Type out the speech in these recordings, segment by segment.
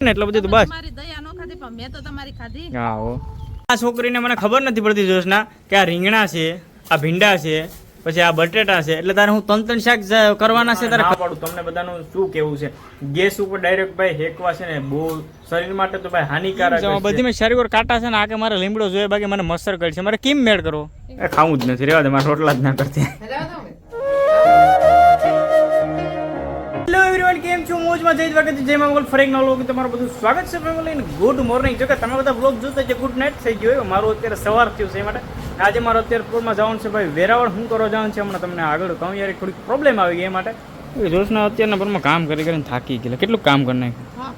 ને એટલે બધું બસ. તમારી દયા નો ખાધી પણ મેં તો તમારી ખાધી. હા હો આ છોકરીને મને ખબર નથી પડતી જોશના કે આ રીંગણા છે આ ભીંડા છે પછી આ બટેટા છે એટલે તારે હું ત્રણ ત્રણ શાક કરવાના છે તારે પાડું તમને બધાનું શું કેવું છે? ગેસ ઉપર ડાયરેક્ટ ભાઈ હેકવા છે ને બહુ શરીર માટે તો ભાઈ હાનિકારક છે. બધી મેં શરીર પર કાંટા છે ને આ કે મારે લીમડો જોઈએ બાકી મને મસર કરી છે. મારે કેમ મેળ કરવો? એ ખાવું જ નથી રેવા દે મારા રોટલા જ ના કરતી. કેમ છો? મોજમાં જઈ વખત જય મંગલ. ફરેક નવો કે તમારું બધું સ્વાગત છે ફેમિલી ગુડ મોર્નિંગ જો કે તમે બધા બ્લોગ જોતા છે ગુડ નાઇટ થઈ ગયો મારું અત્યારે સવાર થયું છે એ માટે આજે મારો અત્યારે પૂરમાં જવાનું છે ભાઈ વેરાવળ. શું કરવા જવાનું છે હમણાં તમને આગળ કહું. યાર થોડીક પ્રોબ્લેમ આવી ગઈ એ માટે. જોશના અત્યારના પૂરમાં કામ કરી કરીને થાકી ગયેલા. કેટલું કામ કરી નાખ્યું? હા.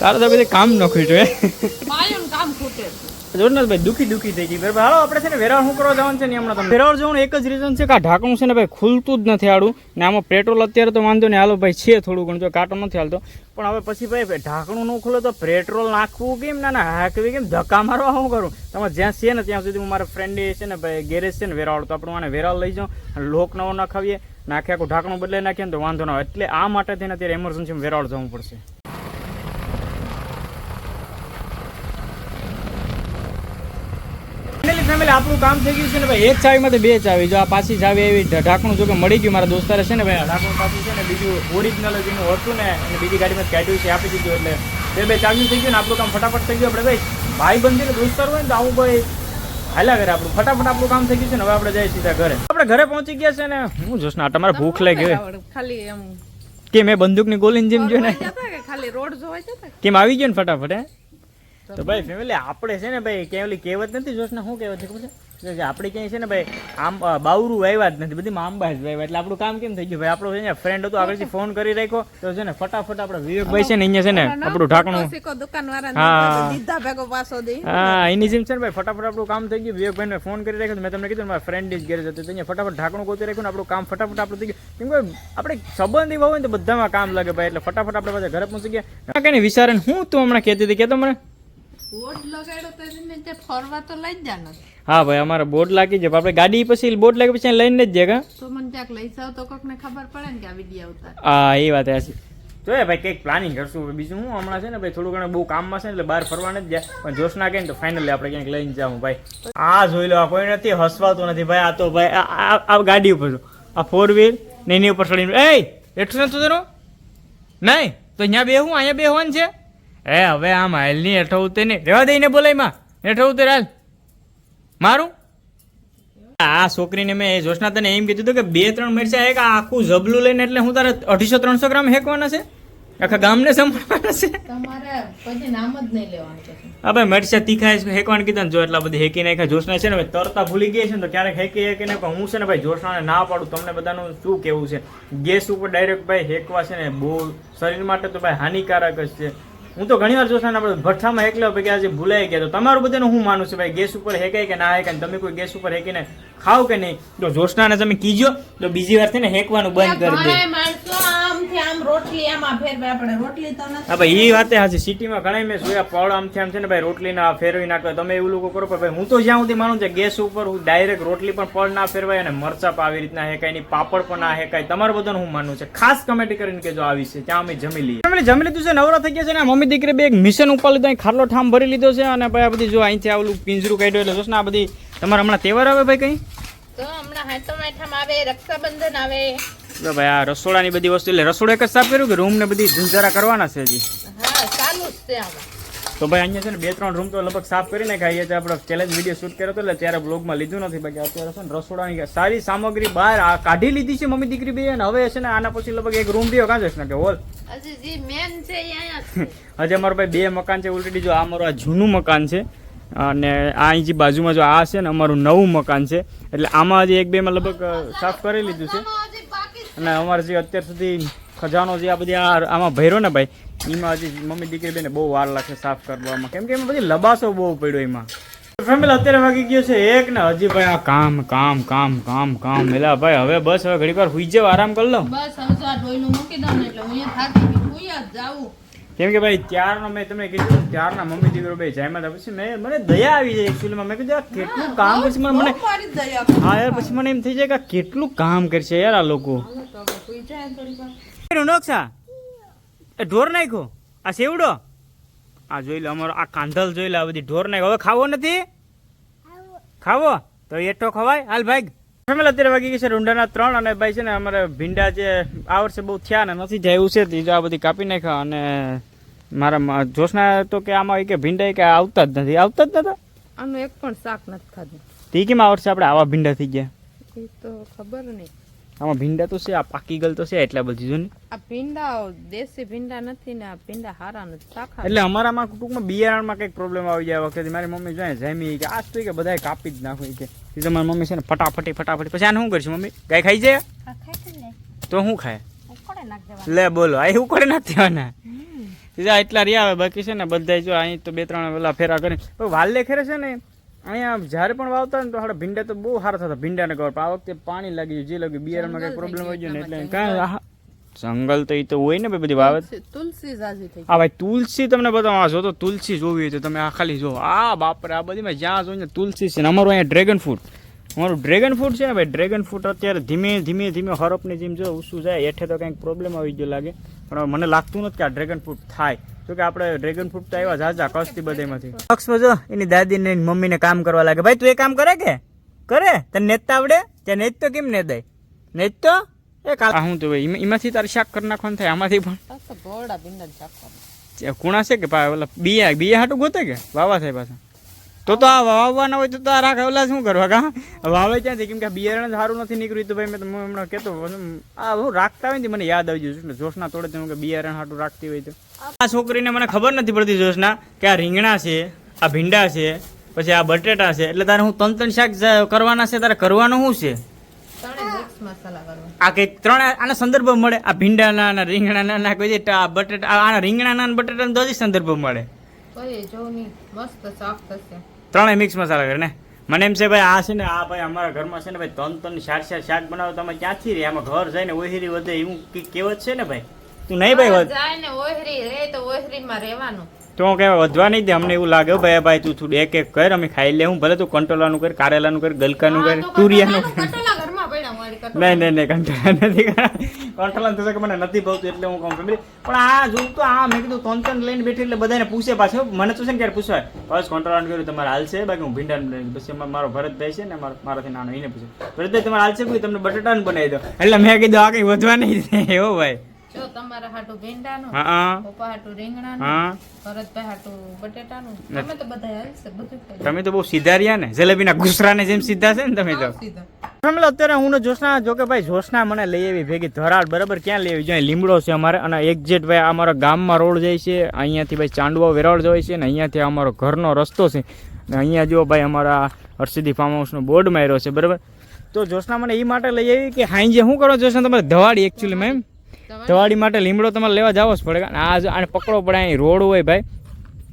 તારે તો બધું કામ નોખ્યું જોઈએ. કામ ખૂટે છે. ભાઈ, દુખી દુખી થઈ ગઈ. આપણે ને વેરાવળ જવાનું છે ને હમણાં વેરાવળ જવાનું જ રીઝન છે કે ઢાંકણું છે ને ભાઈ, ખુલતું જ નથી આડું. ને આમાં પેટ્રોલ અત્યારે તો વાંધો નહીં. હાલો ભાઈ, છે થોડું ઘણું, જો નથી હાલતો. પણ હવે પછી ભાઈ ઢાંકણું ન ખુલે તો પેટ્રોલ નાખવું કેમ? ના ના કેમ? ધક્કા મારવા શું કરું? તમે જ્યાં છે ને ત્યાં સુધી હું મારા ફ્રેન્ડે છે ને ભાઈ ગેરેજ છે ને વેરાવળ, તો આપણે આને વેરાવળ લઈ જાઉં લોક નવો નાખાવીએ. નાખે આખું ઢાંકણું બદલાઈ નાખીએ ને તો વાંધો ના આવે. એટલે આ માટે થઈને અત્યારે એમરજન્સીમાં વેરાવળ જવું પડશે. ફાઇનલી આપણું કામ થઈ ગયું છે ને ભાઈ એક ચાવીમાંથી બે ચાવી. જો આ પાછી ચાવી એવી ઢાંકણું જો કે મળી ગયું મારા દોસ્તારે છે ને ભાઈ ઢાંકણું પાછું છે ને બીજું ઓરિજિનલ જ એનું હતું ને અને બીજી ગાડીમાં કાઢ્યું છે આપી દીધું એટલે બે બે ચાવી થઈ ગયું ને આપણું કામ ફટાફટ થઈ ગયું. આપણે ભાઈ ભાઈ બંધીને દોસ્તાર હોય ને તો આવું ભાઈ હાલ્યા ઘરે આપણું. ફટાફટ આપણું કામ થઈ ગયું છે ને હવે આપણે જઈએ સીધા ઘરે. આપણે ઘરે પહોંચી ગયા છે ને હું જોશ ના તમારે ભૂખ લાગી ગઈ ખાલી એમ કે મેં બંદૂકની ગોલીની જેમ જો ને? જોવા જતા કે ખાલી રોડ કેમ આવી ગયો ને ફટાફટ હે? તો ભાઈ ફેમિલી આપણે છે ને ભાઈ ક્યાંય ઓલી કહેવત નથી જોશને શું કહેવત છે ખબર છે? આપણે ક્યાંય છે ને ભાઈ આમ બાવરું વાવ્યા જ નથી બધી આંબા જ વાવ્યા એટલે આપણું કામ કેમ થઈ ગયું? ભાઈ આપણો છે ને ફ્રેન્ડ હતો આગળથી ફોન કરી રાખ્યો તો છે ને ફટાફટ આપણે વિવેકભાઈ છે ને અહીંયા છે ને આપણું ઢાંકણું હા. દીધા ભેગો પાછો દઈ હા એની જેમ છે ને ભાઈ ફટાફટ આપણું કામ થઈ ગયું. વિવેકભાઈને ફોન કરી રાખ્યો તો મેં તમને કીધું મારા ફ્રેન્ડ જ ઘેર જતો તો અહીંયા ફટાફટ ઢાંકણું ગોતી રાખ્યું ને આપણું કામ ફટાફટ આપણું થઈ ગયું. કેમ કે આપણે સંબંધ એવા હોય ને તો બધામાં કામ લાગે ભાઈ એટલે ફટાફટ આપણે બધા ઘરે પહોંચી ગયા. કઈ વિચારે હું તું હમણાં કહેતી હતી કહેતો મને? બોર્ડ લગાડ્યો તો એને તે ફરવા તો લઈ જ જા હા ભાઈ અમારે બોર્ડ લાગી જાય આપણે ગાડી પછી બોર્ડ લાગી પછી લઈને જ જાય કા? તો મને ક્યાંક લઈ જાવ તો કોકને ખબર પડે ને કે આ વીડિયો ઉતાર હા એ વાત છે જોઈએ ભાઈ કંઈક પ્લાનિંગ કરશું. બીજું હું હમણાં છે ને ભાઈ થોડું ઘણું બહુ કામમાં છે ને એટલે બહાર ફરવા નથી જાય પણ જોશ ના કહે ને તો ફાઇનલી આપણે ક્યાંક લઈને જાઉં ભાઈ. આ જોઈ લો આ કોઈ નથી હસવાતું નથી ભાઈ. આ તો ભાઈ આ- ગાડી ઉપર છો. આ ફોર વ્હીલ ને એની ઉપર ચડીને એ એટલું નથી તેનું? નહીં તો અહીંયા બેહું અહીંયા બેહવાનું છે? એ હવે આમ હાલની હેઠો ઉતરે નહીં રહેવા દઈને બોલાયમાં હેઠળ ઉતર હાલ. મારું? આ છોકરીને મેં એ જોશના તને એમ કીધું હતું કે બે ત્રણ મરચા એક આ આખું જબલું લઈને એટલે હું તારે અઢીસો ત્રણસો ગ્રામ હેકવાના છે? આખા ગામને સંભાળવાના છે? તમારે પછી નામ જ નહીં લેવાનું છે. હા મરચા તીખા હેકવાનું કીધું ને જો એટલા બધી હેકી નાખ્યા જોશના છે ને ભાઈ તરતા ભૂલી ગયા છે ને તો ક્યારેક હેકી હેકી ને પણ હું છે ને ભાઈ જોશનાને ના પાડું તમને બધાનું શું કેવું છે? ગેસ ઉપર ડાયરેક્ટ ભાઈ હેકવા છે ને બહુ શરીર માટે તો ભાઈ હાનિકારક જ છે. હું તો ઘણી વાર જોશના આપણે ભઠ્ઠામાં હેકલા કે આજે ભૂલાઈ ગયા. તો તમારું બધાનું હું માનું છું ભાઈ ગેસ ઉપર હેકાય કે ના હેકાય ને તમે કોઈ ગેસ ઉપર હેકીને ખાવ કે નહીં? તો જોશનાને તમે કીજો તો બીજી વાર છે ને હેકવાનું બંધ કરી દે. આમ રોટલી આમાં ફેરવે. આપણે રોટલી તો નથી હા ભાઈ એ વાતે હાજી સિટીમાં ઘણા મેં જોયા પળ આમથી આમ છે ને ભાઈ રોટલી ના ફેરવી નાખો. તમે એવું લોકો કરો પણ ભાઈ હું તો જ્યાં સુધી માનું છે ગેસ ઉપર હું ડાયરેક્ટ રોટલી પણ પળ ના ફેરવાય અને મરચા પણ આવી રીતના હેકાયની પાપડ પણ ના હેકાય તમારું બધાનું હું માનવું છે. ખાસ કમેન્ટ કરીને કે જો આવી છે ત્યાં અમે જમી લઈએ. અમે જમી લીધું છે નવરા થઈ ગયા છે ને આ મમ્મી દીકરી બે એક મિશન ઉપર લીધો અહીં ખાટલો ઠામ ભરી લીધો છે અને ભાઈ આ બધી જો અહીંથી આ ઓલું પિંજરું કાઢ્યું એટલે જોશ ને આ બધી તમારા હમણાં તહેવાર આવે ભાઈ કઈ? તો હમણાં હાથો માઠામાં આવે રક્ષાબંધન આવે. તો ભાઈ આ રસોડાની બધી વસ્તુ એટલે રસોડો એક જ સાફ કર્યું કે રૂમ ને બધી ધુંજારા કરવાના છે હજી? તો ભાઈ અહીંયા છે ને બે ત્રણ રૂમ તો લગભગ સાફ કરીને નાખ્યા અહીંયા આપણે ચેલેન્જ વીડિયો શૂટ કર્યો હતો એટલે ત્યારે બ્લોગમાં લીધું નથી. બાકી અત્યારે છે ને રસોડાની સારી સામગ્રી બહાર આ કાઢી લીધી છે મમ્મી દીકરી બે અને હવે છે ને આના પછી લગભગ એક રૂમ રહ્યો. કાં જશે કે હોલ હજી અમારું ભાઈ બે મકાન છે ઓલરેડી જો આ અમારું આ જૂનું મકાન છે અને આ અહીં જે બાજુમાં જો આ છે ને અમારું નવું મકાન છે એટલે આમાં હજી એક બેમાં લગભગ સાફ કરી લીધું છે. અને અમારે જે અત્યાર સુધી ખજાનો જે આ બધી આમાં ભર્યો ને ભાઈ, એમાં હજી મમ્મી દીકરી બેને બહુ વાર લાગશે સાફ કરવામાં. કેમ કે એમાં બધી લબાસો બહુ પડ્યો એમાં. ફેમિલી અત્યારે વાગી ગયો છે એક ને હજી ભાઈ આ કામ કામ કામ કામ કામ. એલા ભાઈ, હવે બસ હવે ઘડીક વાર હુઈ જાવ આરામ કરી લો. બસ હવે મૂકી દઉં એટલે હું થાકી ગઈ હું જ જાઉં. કેમ કે ભાઈ ત્યારનો મેં તમને કીધું ત્યારના મમ્મી દીકરો ભાઈ જાય હતા પછી મેં મને દયા આવી જાય એકચ્યુઅલીમાં મેં. કીધું આ કેટલું કામ કરશે મને હા યાર પછી મને એમ થઈ જાય કે કેટલું કામ કરશે યાર આ લોકો. નોક્ષા એ ઢોર નાખ્યો? આ સેવડો આ જોઈ લો અમારો આ કાંધલ જોઈ લો આ બધી ઢોર નાખ્યો. હવે ખાવો નથી? ખાવો? તો એઠો ખવાય. હાલ ભાઈ. ફેમિલી અત્યારે વાગી ગઈ છે રૂંડાના ત્રણ અને ભાઈ છે ને અમારે ભીંડા જે આ વર્ષે બહુ થયા ને નથી જાય એવું છે. આ બધી કાપી નાખ્યા અને મારા મ- જોશના તો કે આમાં કે ભીંડા કે આવતા જ નથી. આવતા જ નતા? આનું એક પણ શાક નથી ખાધું. તે કેમ આવડશે વર્ષે આપણે? આવા ભીંડા થઈ ગયા. એ તો ખબર નહીં. આમાં ભીંડા તો છે આ પાકી ગલ તો છે એટલા બધી જો આ ભીંડા દેશી ભીંડા નથી ને આ ભીંડા હારા નથી. શાખા એટલે અમારામાં ટૂંકમાં બિયારણમાં કંઈક પ્રોબ્લેમ આવી જાય. વખતે મારી મમ્મી જોઈએ જામી કે આજ તો કે બધાય કાપી જ નાખો. કે એ તો મારી મમ્મી છે ને ફટાફટી ફટાફટી. પછી આને શું કરશું મમ્મી? ગાય ખાઈ જાય? તો શું ખાય? લે બોલો. આ ઉકળે કરે નાખ દેવાના. બીજા એટલા રહ્યા આવે બાકી છે ને બધા જો અહીં તો બે ત્રણ પેલા ફેરા કરી વાલે ખેરે છે ને અહીંયા જ્યારે પણ વાવતા ને તો હાડે ભીંડા તો બહુ સારા થતા ભીંડાને ખબર પણ આ વખતે પાણી લાગી ગયું જે લાગ્યું બિયારણમાં કંઈક પ્રોબ્લેમ આવી ગયો ને એટલે કાંઈ જંગલ તો એ તો હોય ને ભાઈ બધી વાવે તુલસી- આ ભાઈ તુલસી તમને બતાવવા જો તો તુલસી જોવી હોય તો તમે આ ખાલી જો. આ બાપરે આ બધીમાં જ્યાં જોઈને તુલસી છે ને અમારું અહીંયા ડ્રેગન ફ્રૂટ અમારું ડ્રેગન ફ્રૂટ છે ને ભાઈ ડ્રેગન ફ્રૂટ અત્યારે ધીમે ધીમે ધીમે હરપની જેમ જો ઉસું જાય એઠે તો કંઈક પ્રોબ્લેમ આવી ગયો લાગે. પણ મને લાગતું નથી કે આ ડ્રેગન ફ્રૂટ થાય. તો કે આપણે ડ્રેગન ફ્રૂટ તો આવ્યા ઝાઝા કસથી બધેમાંથી પક્ષમાં જો એની દાદી ને મમ્મીને કામ કરવા લાગે. ભાઈ તું એ કામ કરે કે? કરે? તને નેતતા આવડે? ત્યાં નેત તો કેમ નેદાય નેત તો? એ કાલ હું તો ભાઈ એમાંથી તારે શાક કરી નાખવાનું થાય આમાંથી પણ. જે કુણા છે કે ઓલા બિયા બિયા હાટું ગોતે કે? વાવા થાય પાછા. તો તો આ વાવવાના હોય તો તો આ રાખ ઓલા શું કરવા કા? વાવે ક્યાંથી? કેમ કે બિયારણ સારું નથી નીકળ્યું તો ભાઈ મેં તો હું હમણાં કહેતો આ હું રાખતા હોય ને મને યાદ આવી જશે જોશના તોડે તેમ કે બિયારણ હાટું રાખતી હોય તો. આ છોકરીને મને ખબર નથી પડતી જોશના કે આ રીંગણા છે આ ભીંડા છે પછી આ બટેટા છે. એટલે તારે હું ત્રણ ત્રણ શાક કરવાના છે તારે કરવાનું શું છે? આ કંઈક ત્રણ આના સંદર્ભ મળે? આ ભીંડાના ના રીંગણાના ના કોઈ આ બટેટા આ- આના રીંગણાના બટેટાના તો જ સંદર્ભ મળે. જોની મસ્ત શાક થશે. ત્રણેય મિક્સ મસાલા કરે ને? મને એમ છે ભાઈ આ છે ને આ ભાઈ અમારા ઘરમાં છે ને ભાઈ ત્રણ ત્રણ શાક શાક શાક બનાવો તમે ક્યાંથી રે આમાં ઘર જાય ને ઓહેરી વધે એવું કહેવત છે ને ભાઈ? તું નહીં ભાઈ વધ જાય ને ઓહરી રે તો ઓહરીમાં રહેવાનું. તો હું કહેવાય વધવા નહીં દે અમને એવું લાગે ભાઈ ભાઈ તું થોડું એક એક કર અમે ખાઈ લે હું ભલે તું કંટોલાનું કર કારેલાનું કર ગલકાનું કર તુરિયાનું કર કટોલા ઘરમાં પડ્યા મારી કટોલા નહીં નહીં નહીં કંટાળા નથી. કંટાળા થશે કે મને નથી ભાવતું એટલે હું કહું ફેમિલી પણ આ જોઉં તો આ મેં કીધું ત્રણ ત્રણ લઈને બેઠી એટલે બધાને પૂછે પાછો. મને તો છે ને ક્યારે પૂછવાય? બસ કંટાળા કર્યું તમારે હાલશે બાકી હું ભીંડા. પછી મારો ભરતભાઈ છે ને મારો મારાથી નાનો એને પૂછે ભરતભાઈ તમારે હાલશે કોઈ? તમને બટાટાનું બનાવી દો. એટલે મેં કીધું આ કંઈ વધવા નહીં એવો ભાઈ જો તમારા હાટુ ભીંડાનું હા હા. પપ્પા હાટુ રીંગણાનું હા. ભરતભાઈ હાટુ બટેટાનું તમે તો બધા હાલશે બધું તમે તો બહુ સીધા રહ્યા ને જલેબીના ગુસરાને જેમ સીધા છે ને તમે તો. સીધા. ફેમિલી અત્યારે હું ને જોશના જો કે ભાઈ જોશના મને લઈ આવી ભેગી ધરાડ બરાબર ક્યાં લઈ આવી જોઈએ લીમડો છે અમારે અને એક્ઝેટ ભાઈ અમારા ગામમાં રોડ જાય છે અહીંયાથી ભાઈ ચાંડવા વેરાળ જાય છે ને અહીંયાથી અમારો ઘરનો રસ્તો છે. ને અહીંયા જો ભાઈ અમારા હર્ષિદી ફાર્મ હાઉસનો બોર્ડ માર્યો છે બરાબર? તો જોશના મને એ માટે લઈ આવી કે હાઈ શું કરો જોશના તમારે ધવાડી એકચ્યુઅલી મેમ ધવાડી માટે લીમડો તમારે લેવા જવો જ પડે. આ અને પકડો પડે અહીં રોડ હોય ભાઈ.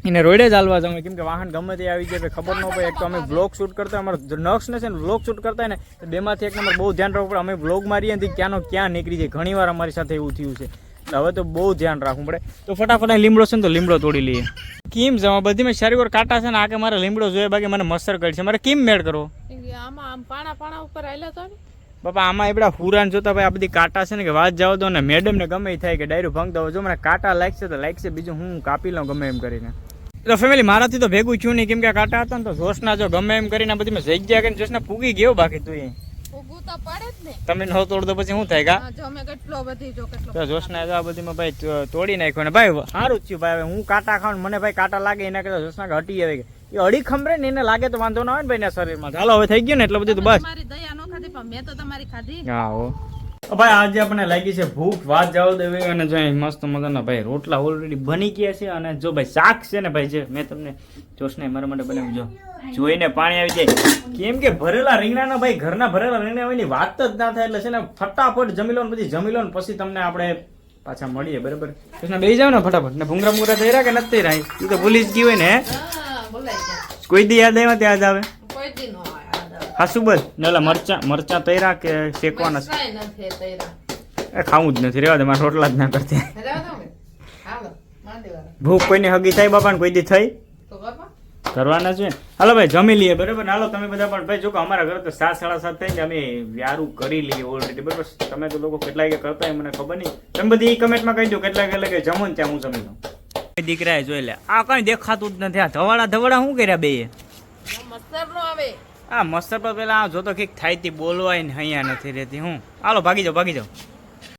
એને રોડે જ હાલવા જવું કેમ કે વાહન ગમે તે આવી જાય ખબર ન પડે. એક તો અમે બ્લોક શૂટ કરતા અમારે નક્ષ ને છે ને બ્લોક શૂટ કરતા ને તો બેમાંથી એક નંબર બહુ ધ્યાન રાખવું પડે. અમે બ્લોગ મારીએ ને ક્યાંનો ક્યાં નીકળી જાય. ઘણી વાર અમારી સાથે એવું થયું છે. હવે તો બહુ ધ્યાન રાખવું પડે. તો ફટાફટ લીમડો છે ને તો લીમડો તોડી લઈએ. કેમ જવા? બધી મેં સારી વાર કાંટા છે ને આ કે મારે લીમડો જોઈએ બાકી મને મસ્તર કરી છે. મારે કેમ મેળ કરવો? આમાં આમ પાણા પાણા ઉપર આવેલા તો ને? બાપા આમાં એપડા હુરાન જોતા ભાઈ આ બધી કાંટા છે ને કે વાત જાવ દો ને મેડમ ને ગમે થાય કે ડાયરું ભંગ દો. જો મને કાંટા લાગશે તો લાગશે બીજું હું કાપી લઉં ગમે એમ કરીને. તો ફેમિલી મારાથી તો ભેગું થયું નહીં. કેમ કે કાંટા હતા ને તો જોશના જો ગમે એમ કરીને બધી મેં જગ્યા કરીને જોશના પૂગી ગયો બાકી તું તો તમે ન તોડ દો પછી શું થાય કા બધી તો જોશના આ બધીમાં ભાઈ તોડી નાખ્યો ને. ભાઈ સારું થયું ભાઈ. હું કાંટા ખાવ મને ભાઈ કાંટા લાગે એના કરતા જોશના હટી આવે એ અડી ખમરે ને એને લાગે તો વાંધો ના આવે ને ભાઈ શરીરમાં. ચાલો હવે થઈ ગયું ને એટલે બધું તો બસ. તમારી દયા નો ખાધી પણ મેં તો તમારી ખાધી. હા હો. ભાઈ આજે આપણને લાગી છે ભૂખ વાત જાવ દેવી અને જો મસ્ત મજાના ભાઈ રોટલા ઓલરેડી બની ગયા છે અને જો ભાઈ શાક છે ને ભાઈ જે મેં તમને જોશને મારા માટે બનાવ્યું જો. જોઈને પાણી આવી જાય. કેમ કે ભરેલા રીંગણાના ભાઈ ઘરના ભરેલા રીંગણા હોય વાત જ ના થાય એટલે છે ને ફટાફટ જમી લો ને બધી જમી લો ને પછી તમને આપણે પાછા મળીએ બરાબર? કૃષ્ણ બેસી જાવ ને ફટાફટ. ને ભૂંગરા ભૂંગરા થઈ રહ્યા કે નથી થઈ રહ્યા? એ તો ભૂલી જ ગયું હોય ને કોઈ દી યાદ આવ્યા ત્યાં જ આવે. હાસુ બોલ ને ઓલા મરચા મરચા તૈરા કે શેકવાના એ ખાવું જ નથી રેવા દે મારા રોટલા જ ના કરતી. ભૂખ કોઈને હગી થાય બાપાને કોઈ દી થઈ? કરવાના છે? હાલો ભાઈ જમી લઈએ બરાબર? હાલો તમે બધા પણ ભાઈ જો કે અમારા ઘરે તો સાત સાડા સાત થઈને અમે વ્યારું કરી લઈએ ઓલરેડી બરાબર? તમે તો લોકો કેટલાય કે કરતા હોય મને ખબર નહીં. તમે બધી કમેન્ટમાં કહી દો કેટલા કેટલા કે જમો ને ત્યાં હું જમી લઉં. દીકરાએ જોઈ લે. આ કઈ દેખાતું જ નથી. આ ધવાડા ધવાડા શું કર્યા બે આ મસ્તર પર પેલા આ જોતો કંઈક થાય તી બોલવાય ને અહીંયા નથી રહેતી, હું. હાલો, ભાગી જાઓ ભાગી જાઓ.